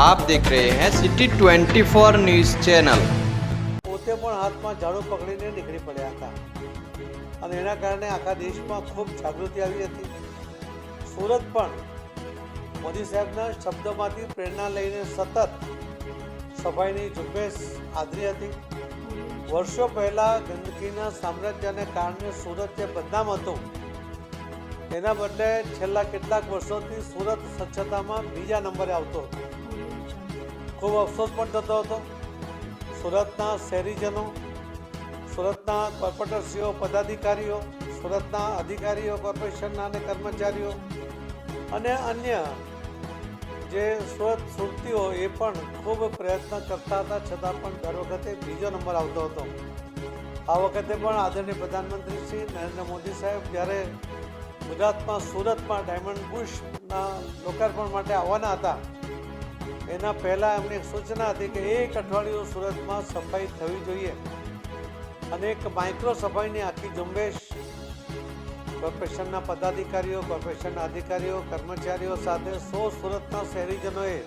आप देख रहे हैं सिटी 24 न्यूज चैनल પોતે પણ હાથમાં ઝાડુ પકડીને નીકળી પડ્યા હતા અને એના કારણે આખા દેશમાં ખૂબ જાગૃતિ આવી હતી સુરત પણ મોદી સાહેબના શબ્દોમાંથી પ્રેરણા લઈને સતત સફાઈની ઝુંબેશ આદરી હતી વર્ષો પહેલાં ગંદકીના સામ્રાજ્યને કારણે સુરત જે બદનામ હતું એના બદલે છેલ્લા કેટલાક વર્ષોથી સુરત સ્વચ્છતામાં બીજા નંબરે આવતો હતો ખૂબ અફસોસ પણ થતો હતો. સુરતના શહેરીજનો, સુરતના કોર્પોરેટરશ્રીઓ, પદાધિકારીઓ, સુરતના અધિકારીઓ, કોર્પોરેશનના અને કર્મચારીઓ અને અન્ય જે સુરત સુરતીઓ એ પણ ખૂબ પ્રયત્ન કરતા હતા, છતાં પણ દર વખતે બીજો નંબર આવતો હતો. આ વખતે પણ આદરણીય પ્રધાનમંત્રી શ્રી નરેન્દ્ર મોદી સાહેબ જ્યારે ગુજરાતમાં સુરતમાં ડાયમંડ બુશના લોકાર્પણ માટે આવવાના હતા એના પહેલાં એમની સૂચના હતી કે એક અઠવાડિયું સુરતમાં સફાઈ થવી જોઈએ. અને એક માઇક્રો સફાઈની આખી ઝુંબેશ, કોર્પોરેશનના પદાધિકારીઓ કોર્પોરેશનના અધિકારીઓ, કર્મચારીઓ સાથે સો સુરતના શહેરીજનોએ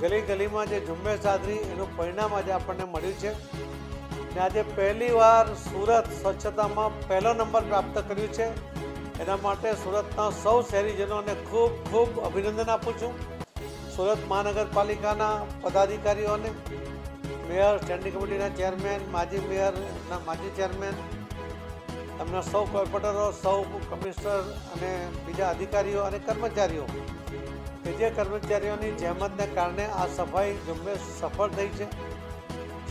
ગલી ગલીમાં જે ઝુંબેશ આદરી, એનું પરિણામ આજે આપણને મળ્યું છે. ને આજે પહેલીવાર સુરત સ્વચ્છતામાં પહેલો નંબર પ્રાપ્ત કર્યું છે. એના માટે સુરતના સૌ શહેરીજનોને ખૂબ ખૂબ અભિનંદન આપું છું. સુરત મહાનગરપાલિકાના પદાધિકારીઓને મેયર સ્ટેન્ડિંગ કમિટીના ચેરમેન માજી મેયરના માજી ચેરમેન એમના સૌ કોર્પોરેટરો, સૌ કમિશનર અને બીજા અધિકારીઓ અને કર્મચારીઓ. કે જે કર્મચારીઓની જહેમતને કારણે આ સફાઈ ઝુંબેશ સફળ થઈ છે.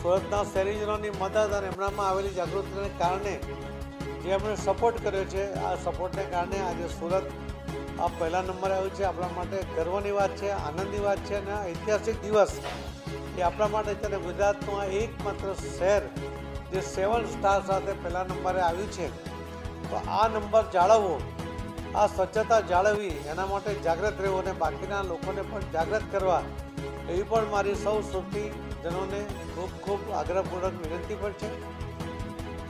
સુરતના શહેરીજનોની મદદ અને એમનામાં આવેલી જાગૃતિને કારણે જે અમને સપોર્ટ કર્યો છે, આ સપોર્ટને કારણે આજે સુરત આ પહેલા નંબરે આવ્યું છે. આપણા માટે ગર્વની વાત છે, આનંદની વાત છે અને ઐતિહાસિક દિવસ એ આપણા માટે અત્યારે ગુજરાતનું આ એકમાત્ર શહેર જે સેવન સ્ટાર સાથે પહેલા નંબરે આવ્યું છે. તો આ નંબર જાળવવો, આ સ્વચ્છતા જાળવવી, એના માટે જાગૃત રહેવું અને બાકીના લોકોને પણ જાગૃત કરવા, એવી પણ મારી સૌ સૌથી જનોને ખૂબ ખૂબ આગ્રહપૂર્વક વિનંતી પણ છે.